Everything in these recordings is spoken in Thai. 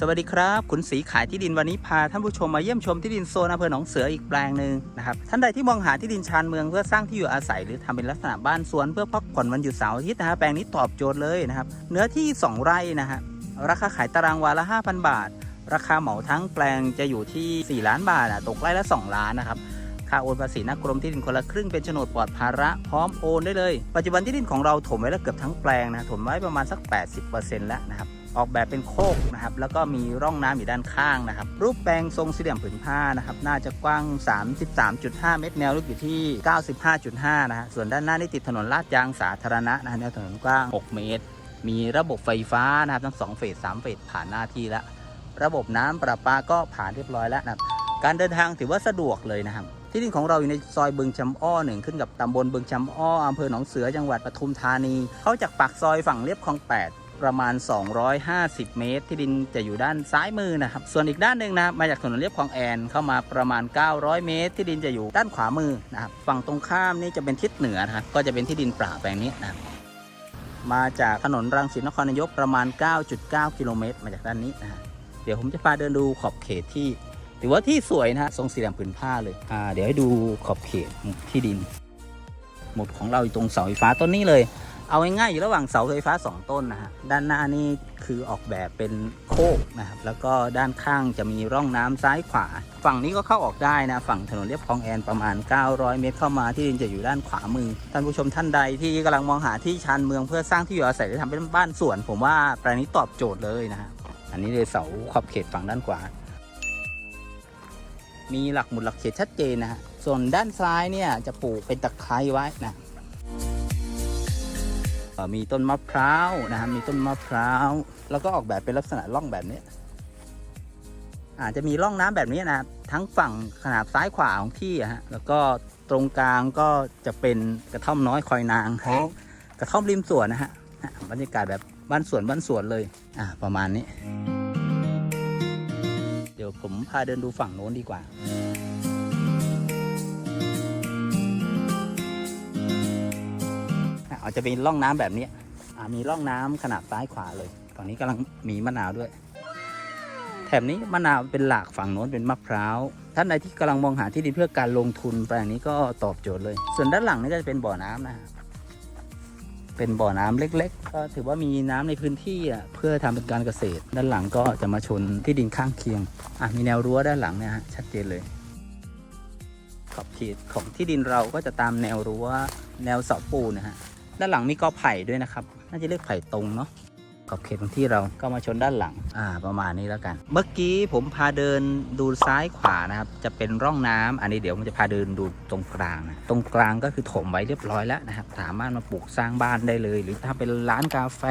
สวัสดีครับคุณสีขายที่ดินวันนี้พาท่านผู้ชมมาเยี่ยมชมที่ดินโซนอำเภอหนองเสืออีกแปลงหนึ่งนะครับท่านใดที่มองหาที่ดินชานเมืองเพื่อสร้างที่อยู่อาศัย หรือทำเป็นลักษณะบ้านสวนเพื่อพักผ่อนวันหยุดเสาร์อาทิตย์นะฮะแปลงนี้ตอบโจทย์เลยนะครับเนื้อที่ 2 ไร่นะฮะราคาขายตารางวาละ 5,000 บาท ราคาเหมาทั้งแปลงจะอยู่ที่ 4 ล้านบาทอะตกไร่ละ 2 ล้านนะครับค่าโอนภาษีนักกรมที่ดินคนละครึ่งเป็นโฉนดปลอดภาระพร้อมโอนได้เลย ปัจจุบันที่ดินของเราถมไว้แล้วเกือบทั้งแปลงนะถมไว้ประมาณสัก 80%แล้วนะครับ ออกแบบเป็นโคกนะครับ แล้วก็มีร่องน้ำอยู่ด้านข้างนะครับ รูปแปลงทรงสี่เหลี่ยมผืนผ้านะครับ น่าจะกว้าง 33.5 เมตร แนวลึกอยู่ที่ 95.5 นะฮะ ส่วนด้านหน้านี่ติดถนนลาดยางสาธารณะนะฮะแนวถนนกว้าง 6 เมตร มีระบบไฟฟ้านะครับ ทั้ง 2 เฟส 3 เฟส ผ่านหน้าที่แล้ว ระบบน้ำประปาก็ผ่านเรียบร้อยแล้วนะครับ การเดินทางถือว่าสะดวกเลยนะครับที่ดินของเราอยู่ในซอยบึงจำอ้อหนึ่งขึ้นกับตำบลบึงจำอ้ออำเภอหนองเสือจังหวัดปทุมธานี เข้าจากปากซอยฝั่งเรียบคลอง8 ประมาณ 250 เมตร ที่ดินจะอยู่ด้านซ้ายมือนะครับ ส่วนอีกด้านหนึ่งนะครับมาจากถนนเรียบคลองแอนเข้ามาประมาณ 900 เมตร ที่ดินจะอยู่ด้านขวามือนะครับฝั่งตรงข้ามนี่จะเป็นทิศเหนือนะครับก็จะเป็นที่ดินเปล่าแปลงนี้นะครับมาจากถนนรังสิตนครนายกประมาณ 9.9 กิโลเมตร มาจากด้านนี้นะเดี๋ยวผมจะพาเดินดูขอบเขตที่ถือว่าที่สวยนะฮะทรงสี่เหลี่ยมผืนผ้าเลยอ่าเดี๋ยวให้ดูขอบเขตที่ดิน หมุดของเราอยู่ตรงเสาไฟฟ้าต้นนี้เลย เอาง่ายๆอยู่ระหว่างเสาไฟฟ้า 2 ต้นนะฮะด้านหน้านี่คือออกแบบเป็นโคกนะครับแล้วก็ด้านข้างจะมีร่องน้ำซ้ายขวา ฝั่งนี้ก็เข้าออกได้นะฝั่งถนนเรียบคลองแอนประมาณ 900 เมตรเข้ามาที่ดินจะอยู่ด้านขวามือ ท่านผู้ชมท่านใดที่กำลังมองหาที่ชานเมืองเพื่อสร้างที่อยู่อาศัยหรือทำเป็นบ้านสวน ผมว่าแปลงนี้ตอบโจทย์เลยนะฮะอันนี้เลยเสาขอบเขตฝั่งด้านขวา มีหลักหมุดหลักเขตชัดเจนนะฮะส่วนด้านซ้ายเนี่ยจะปลูกเป็นตะไคร้ไว้นะ มีต้นมะพร้าวนะฮะมีต้นมะพร้าว แล้วก็ออกแบบเป็นลักษณะร่องแบบนี้ อาจจะมีร่องน้ำแบบนี้นะทั้งฝั่งขนาดซ้ายขวาของที่อะฮะแล้วก็ตรงกลางก็จะเป็นกระท่อมน้อยคอยนางกระท่อมริมสวนนะฮะอะบรรยากาศแบบบ้านสวนบ้านสวนเลยอ่าประมาณนี้ เดี๋ยวผมพาเดินดูฝั่งโน้นดีกว่า อาจจะเป็นร่องน้ำแบบนี้มีร่องน้ำขนาดซ้ายขวาเลยฝั่งนี้กำลังมีมะนาวด้วย แถบนี้มะนาวเป็นหลากฝั่งโน้นเป็นมะพร้าวท่านใดที่กำลังมองหาที่ดินเพื่อการลงทุนแปลงนี้ก็ตอบโจทย์เลย ส่วนด้านหลังนี่ก็จะเป็นบ่อน้ำนะเป็นบ่อน้ำเล็ก ๆ ก็ถือว่ามีน้ำในพื้นที่อะเพื่อทำเป็นการเกษตร ด้านหลังก็จะมาชนที่ดินข้างเคียงอะมีแนวรั้วด้านหลังเนี่ยฮะชัดเจนเลย ขอบเขตของที่ดินเราก็จะตามแนวรั้วแนวเสาปูนนะฮะ ด้านหลังมีกอไผ่ด้วยนะครับ น่าจะเรียกไผ่ตรงเนาะขอบเขตของที่เราก็มาชนด้านหลัง อ่า ประมาณนี้แล้วกัน เมื่อกี้ผมพาเดินดูซ้ายขวานะครับ จะเป็นร่องน้ำอันนี้เดี๋ยวผมจะพาเดินดูตรงกลางนะ ตรงกลางก็คือถมไว้เรียบร้อยแล้วนะครับ สามารถมาปลูกสร้างบ้านได้เลย หรือถ้าเป็นร้านกาแฟ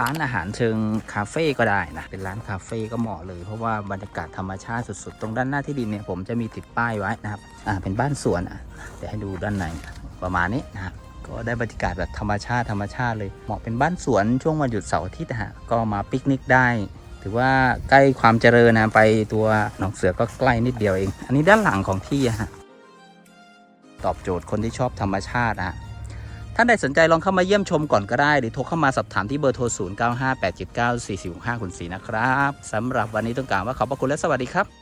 ร้านอาหารเชิงคาเฟ่ก็ได้นะ เป็นร้านคาเฟ่ก็เหมาะเลย เพราะว่าบรรยากาศธรรมชาติสุดๆ ตรงด้านหน้าที่ดินเนี่ยผมจะมีติดป้ายไว้นะครับ อ่า เป็นบ้านสวนอะเดี๋ยวให้ดูด้านในประมาณนี้นะครับ ก็ได้บรรยากาศแบบธรรมชาติธรรมชาติเลย เหมาะเป็นบ้านสวนช่วงวันหยุดเสาร์อาทิตย์ฮะก็มาปิกนิกได้ ถือว่าใกล้ความเจริญนะไปตัวหนองเสือก็ใกล้นิดเดียวเอง อันนี้ด้านหลังของที่ฮะตอบโจทย์คนที่ชอบธรรมชาติฮะท่านใดสนใจลองเข้ามาเยี่ยมชมก่อนก็ได้ หรือโทรเข้ามาสอบถามที่เบอร์โทร 0 9 5 8 7 9 4 4 6 5คุณสีนะครับสำหรับวันนี้ต้องกล่าวว่าขอบพระคุณและสวัสดีครับ